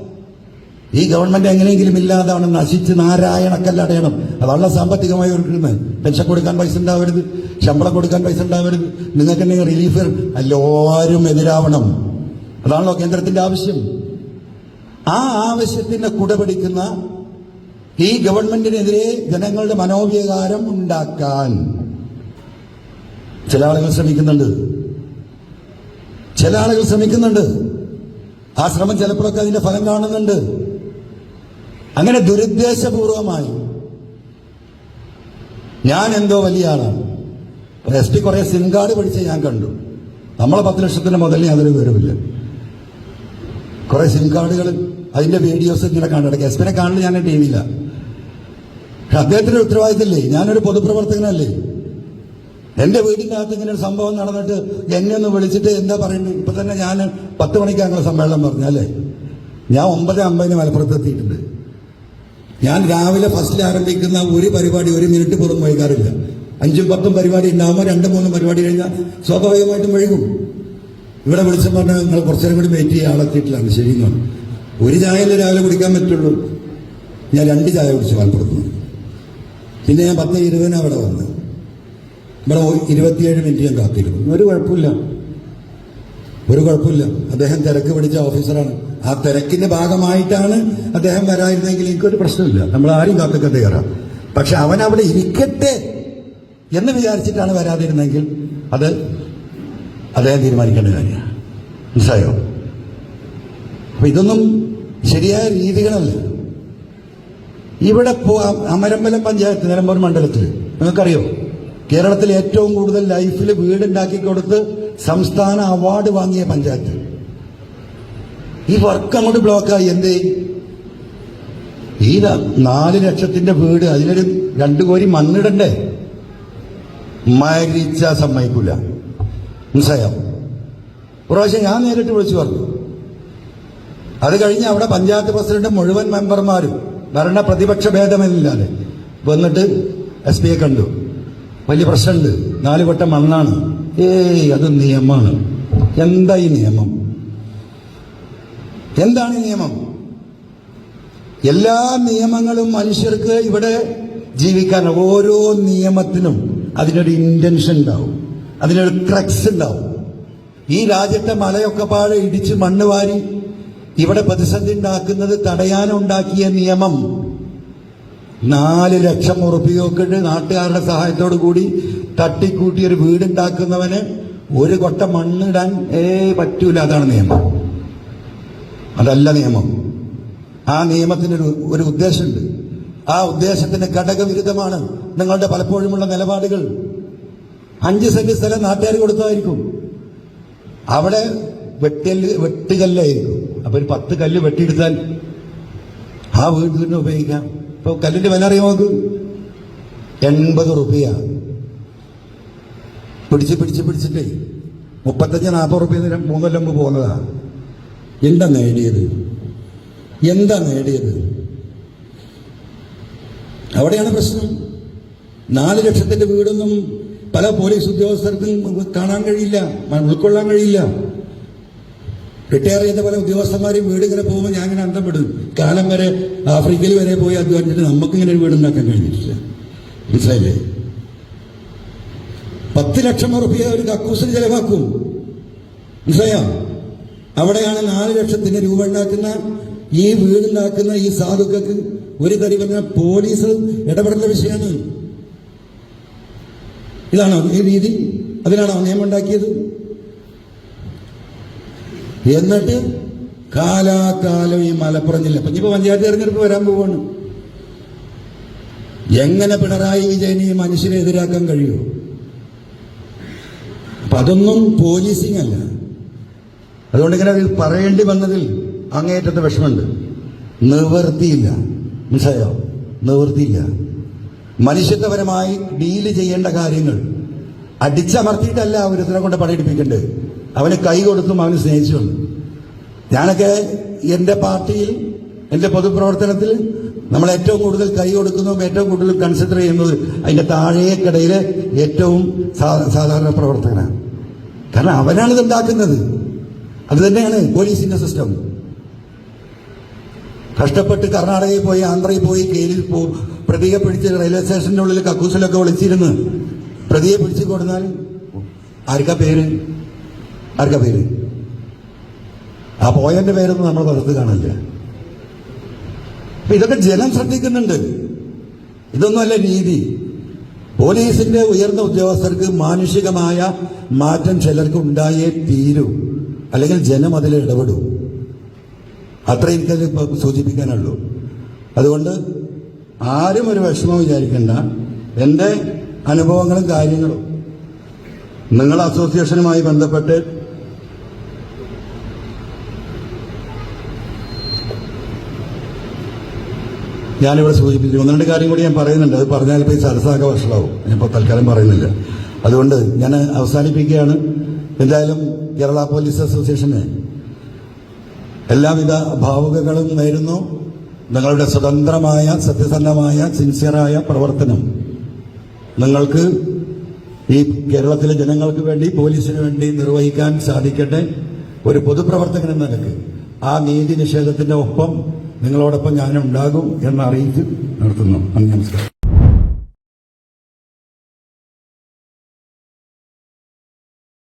ഈ ഗവൺമെന്റ് എങ്ങനെയെങ്കിലും ഇല്ലാതാണ് നശിച്ച് നാരായണക്കല്ലടയണം അതല്ല സാമ്പത്തികമായി ഒരുക്കുന്നത്. പെൻഷൻ കൊടുക്കാൻ പൈസ ഉണ്ടാവരുത്. ശമ്പളം കൊടുക്കാൻ പൈസ ഉണ്ടാവരുത്. നിങ്ങൾക്ക് എന്തെങ്കിലും റിലീഫ് എല്ലാവരും എതിരാവണം. അതാണല്ലോ കേന്ദ്രത്തിന്റെ ആവശ്യം. ആ ആവശ്യത്തിന് കുടപിടിക്കുന്ന ഈ ഗവൺമെന്റിനെതിരെ ജനങ്ങളുടെ മനോവികാരം ഉണ്ടാക്കാൻ ചില ആളുകൾ ശ്രമിക്കുന്നുണ്ട്. ചില ആളുകൾ ശ്രമിക്കുന്നുണ്ട്. ആ ശ്രമം ചിലപ്പോഴൊക്കെ അതിന്റെ ഫലം കാണുന്നുണ്ട്. അങ്ങനെ ദുരുദ്ദേശപൂർവമായി ഞാൻ എന്തോ വലിയ ആളാണ്. എസ് ടി കുറെ സിം കാർഡ് പിടിച്ച് ഞാൻ കണ്ടു. നമ്മളെ പത്ത് ലക്ഷത്തിന്റെ മുതൽ യാതൊരു വിവരമില്ല കുറെ സിം കാർഡുകൾ അതിന്റെ വീഡിയോസ് ഇങ്ങനെ കണ്ടിടയ്ക്ക് എസ് പിന്നെ കാണുന്നത് ഞാൻ ടി വിയില്ല പക്ഷെ അദ്ദേഹത്തിന്റെ ഉത്തരവാദിത്തമില്ലേ ഞാനൊരു പൊതുപ്രവർത്തകനല്ലേ? എന്റെ വീടിന്റെ അകത്ത് ഇങ്ങനെ ഒരു സംഭവം നടന്നിട്ട് എന്നെ ഒന്ന് വിളിച്ചിട്ട് എന്താ പറയുന്നത്? ഇപ്പൊ തന്നെ ഞാൻ പത്ത് മണിക്കാണ് അങ്ങനെ സമ്മേളനം പറഞ്ഞല്ലേ ഞാൻ ഒമ്പത് അമ്പതിന് മലപ്പുറത്ത് എത്തിയിട്ടുണ്ട്. ഞാൻ രാവിലെ ഫസ്റ്റിൽ ആരംഭിക്കുന്ന ഒരു പരിപാടി ഒരു മിനിറ്റ് പോലും വൈകാറില്ല. അഞ്ചും പത്തും പരിപാടി ഉണ്ടാകുമ്പോൾ രണ്ടും മൂന്നും പരിപാടി കഴിഞ്ഞാൽ സ്വാഭാവികമായിട്ടും വൈകും. ഇവിടെ വിളിച്ചു പറഞ്ഞാൽ നിങ്ങൾ കുറച്ചേരം കൂടി വെയിറ്റ് ചെയ്യാൻ ആളെത്തിയിട്ടില്ല. ശരി എന്നാണ്. ഒരു ചായയല്ലേ രാവിലെ കുടിക്കാൻ പറ്റുള്ളൂ? ഞാൻ രണ്ട് ചായ കുടിച്ച് മലപ്പുറത്ത് പിന്നെ ഞാൻ പത്ത് ഇരുപതിനാണ് അവിടെ വന്നത് ഇവിടെ ഇരുപത്തിയേഴ് മിനിറ്റ് ഞാൻ കാത്തിരുന്നു ഒരു കുഴപ്പമില്ല. ഒരു കുഴപ്പമില്ല. അദ്ദേഹം തിരക്ക് പിടിച്ച ഓഫീസറാണ്. ആ തിരക്കിന്റെ ഭാഗമായിട്ടാണ് അദ്ദേഹം വരായിരുന്നെങ്കിൽ എനിക്കൊരു പ്രശ്നമില്ല. നമ്മൾ ആരും കാത്തൊക്കെ കയറാം പക്ഷെ അവൻ അവിടെ ഇരിക്കട്ടെ എന്ന് വിചാരിച്ചിട്ടാണ് വരാതിരുന്നെങ്കിൽ അത് അദ്ദേഹം തീരുമാനിക്കേണ്ട കാര്യമാണ്. മനസ്സിലായോ? അപ്പൊ ഇതൊന്നും ശരിയായ രീതികളല്ല. ഇവിടെ അമരമ്പലം പഞ്ചായത്ത് നിലമ്പൂർ മണ്ഡലത്തിൽ നിങ്ങൾക്കറിയോ? കേരളത്തിൽ ഏറ്റവും കൂടുതൽ ലൈഫിൽ വീടുണ്ടാക്കി കൊടുത്ത് സംസ്ഥാന അവാർഡ് വാങ്ങിയ പഞ്ചായത്ത്. ഈ വർക്ക് അങ്ങോട്ട് ബ്ലോക്കായി എന്തേ ഈ നാല് ലക്ഷത്തിന്റെ വീട് അതിനൊരു രണ്ടു കോരി മണ്ണിടണ്ടേ? മരിച്ച സമ്മതിക്കൂല. മനസ്സിലായോ? പ്രാവശ്യം ഞാൻ നേരിട്ട് വിളിച്ചു പറഞ്ഞു. അത് കഴിഞ്ഞ് അവിടെ പഞ്ചായത്ത് പ്രസിഡന്റ് മുഴുവൻ മെമ്പർമാരും ഭരണ പ്രതിപക്ഷ ഭേദമില്ലാതെ വന്നിട്ട് എസ് പിയെ കണ്ടു. വലിയ പ്രശ്നമുണ്ട്. നാല് വട്ടം മണ്ണാണ്. ഏയ് അത് നിയമമാണ് എന്താ ഈ നിയമം? എന്താണ് ഈ നിയമം? എല്ലാ നിയമങ്ങളും മനുഷ്യർക്ക് ഇവിടെ ജീവിക്കാൻ ഓരോ നിയമത്തിനും അതിനൊരു ഇന്റൻഷൻ ഉണ്ടാവും. അതിനൊരു ക്രക്സ് ഉണ്ടാവും. ഈ രാജ്യത്തെ മലയൊക്കെ പാടെ ഇടിച്ച് മണ്ണ് വാരി ഇവിടെ പ്രതിസന്ധി ഉണ്ടാക്കുന്നത് തടയാനുണ്ടാക്കിയ നിയമം. നാല് ലക്ഷം ഉറുപ്പികയൊക്കെ നാട്ടുകാരുടെ സഹായത്തോടു കൂടി തട്ടിക്കൂട്ടി ഒരു വീടുണ്ടാക്കുന്നവന് ഒരു കൊട്ട മണ്ണിടാൻ ഏ പറ്റൂല. അതാണ് നിയമം. അതല്ല നിയമം. ആ നിയമത്തിനൊരു ഒരു ഉദ്ദേശമുണ്ട്. ആ ഉദ്ദേശത്തിന് ഘടകവിരുദ്ധമാണ് നിങ്ങളുടെ പലപ്പോഴുമുള്ള നിലപാടുകൾ. അഞ്ച് സെന്റ് സ്ഥലം നാട്ടുകാർ കൊടുത്തതായിരിക്കും. അവിടെ വെട്ടൽ വെട്ടുകല്ലായിരിക്കും. അപ്പൊ ഒരു പത്ത് കല്ല് വെട്ടിയെടുത്താൽ ആ വീടിന് ഉപയോഗിക്കാം. ഇപ്പൊ കല്ലിന്റെ വില അറിയാമോ നോക്ക് എൺപത് റുപ്യ. പിടിച്ച് പിടിച്ച് പിടിച്ചിട്ടേ മുപ്പത്തഞ്ച് നാൽപ്പത് റുപ്യ മൂന്നൊല്ലം പോകുന്നതാ എന്താ നേടിയത്? എന്താ നേടിയത്? അവിടെയാണ് പ്രശ്നം. നാല് ലക്ഷത്തിന്റെ വീടൊന്നും പല പോലീസ് ഉദ്യോഗസ്ഥർക്കും കാണാൻ കഴിയില്ല ഉൾക്കൊള്ളാൻ കഴിയില്ല. റിട്ടയർ ചെയ്ത പല ഉദ്യോഗസ്ഥന്മാരും വീട് ഇങ്ങനെ പോകുമ്പോൾ ഞാൻ ഇങ്ങനെ അന്തം വിടും. കാലം വരെ ആഫ്രിക്കയിൽ വരെ പോയി അധ്വാനിച്ചിട്ട് നമുക്ക് ഇങ്ങനെ ഒരു വീടുണ്ടാക്കാൻ കഴിഞ്ഞിട്ടില്ല. മനസ്സിലായില്ലേ? പത്ത് ലക്ഷം റുപ്യ ഒരു കക്കൂസിന് ചെലവാക്കും. മനസ്സിലായോ? അവിടെയാണ് നാല് ലക്ഷത്തിന്റെ രൂപ ഉണ്ടാക്കുന്ന ഈ വീടുണ്ടാക്കുന്ന ഈ സാധുക്കൾക്ക് ഒരു തരി പറഞ്ഞ പോലീസ് ഇടപെടേണ്ട വിഷയമാണ്. ഇതാണോ ഈ രീതി അതിനാണോ നിയമം ഉണ്ടാക്കിയത്? എന്നിട്ട് കാലാകാലം ഈ മലപ്പുറഞ്ഞില്ല ജില്ല. ഇനിയിപ്പോ പഞ്ചായത്ത് തെരഞ്ഞെടുപ്പ് വരാൻ പോവാണ്. എങ്ങനെ പിണറായി വിജയന് ഈ മനുഷ്യനെ എതിരാക്കാൻ കഴിയുമോ? അപ്പൊ അതൊന്നും പോലീസിങ് അല്ല. അതുകൊണ്ട് ഇങ്ങനെ പറയേണ്ടി വന്നതിൽ അങ്ങേയറ്റത്തെ വിഷമമുണ്ട്. നിവൃത്തിയില്ല മനസ്സിലായോ? നിവൃത്തിയില്ല മനുഷ്യത്വപരമായി ഡീൽ ചെയ്യേണ്ട കാര്യങ്ങൾ അടിച്ചമർത്തിയിട്ടല്ല ഒരുത്തിനെ കൊണ്ട് പണിയെടുപ്പിക്കേണ്ടത്. അവന് കൈ കൊടുത്തും അവന് സ്നേഹിച്ചുണ്ട് ഞാനൊക്കെ എന്റെ പാർട്ടിയിൽ എന്റെ പൊതുപ്രവർത്തനത്തിൽ നമ്മൾ ഏറ്റവും കൂടുതൽ കൈ കൊടുക്കുന്നതും ഏറ്റവും കൂടുതൽ കൺസിഡർ ചെയ്യുന്നത് അതിന്റെ താഴേക്കിടയിലെ ഏറ്റവും സാധാരണ പ്രവർത്തകനാണ്. കാരണം അവനാണ് ഇത് ഉണ്ടാക്കുന്നത്. അത് തന്നെയാണ് പോലീസിന്റെ സിസ്റ്റം കഷ്ടപ്പെട്ട് കർണാടകയിൽ പോയി ആന്ധ്രയിൽ പോയി കെയിലിൽ പോ പ്രതിയെ പിടിച്ച് റെയിൽവേ സ്റ്റേഷന്റെ ഉള്ളിൽ കക്കൂസിലൊക്കെ വിളിച്ചിരുന്ന് പ്രതിയെ പിടിച്ചു കൊടുത്താൽ ആർക്കാ പേര്? ആർക്കാ പേര്? ആ പോയന്റെ പേരൊന്നും നമ്മൾ വെറുതെ കാണില്ല. ഇതൊക്കെ ജനം ശ്രദ്ധിക്കുന്നുണ്ട്. ഇതൊന്നുമല്ല രീതി. പോലീസിന്റെ ഉയർന്ന ഉദ്യോഗസ്ഥർക്ക് മാനുഷികമായ മാറ്റം ചിലർക്ക് ഉണ്ടായേ തീരൂ. അല്ലെങ്കിൽ ജനം അതിൽ ഇടപെടും. അത്ര എനിക്കത് ഇപ്പൊ സൂചിപ്പിക്കാനുള്ളൂ. അതുകൊണ്ട് ആരും ഒരു വിഷമം വിചാരിക്കണ്ട. എന്റെ അനുഭവങ്ങളും കാര്യങ്ങളും. നിങ്ങൾ അസോസിയേഷനുമായി ബന്ധപ്പെട്ട് ഞാനിവിടെ സൂചിപ്പിച്ചു ഒന്ന് രണ്ട് കാര്യം കൂടി ഞാൻ പറയുന്നുണ്ട്. അത് പറഞ്ഞാൽ ഇപ്പോൾ ഈ സരസാക വഷളാവും. ഞാനിപ്പോൾ തൽക്കാലം പറയുന്നില്ല. അതുകൊണ്ട് ഞാൻ അവസാനിപ്പിക്കുകയാണ്. എന്തായാലും കേരള പോലീസ് അസോസിയേഷന് എല്ലാവിധ ഭാവുകകളും നേരുന്നു. നിങ്ങളുടെ സ്വതന്ത്രമായ സത്യസന്ധമായ സിൻസിയറായ പ്രവർത്തനം നിങ്ങൾക്ക് ഈ കേരളത്തിലെ ജനങ്ങൾക്ക് വേണ്ടി പോലീസിന് വേണ്ടി നിർവഹിക്കാൻ സാധിക്കട്ടെ. ഒരു പൊതുപ്രവർത്തകൻ എന്ന നിലയ്ക്ക് ആ നീതി നിഷേധത്തിന്റെ ഒപ്പം നിങ്ങളോടൊപ്പം ഞാനുണ്ടാകും എന്ന് അറിയിച്ച് നിർത്തുന്നു നന്ദി നമസ്കാരം.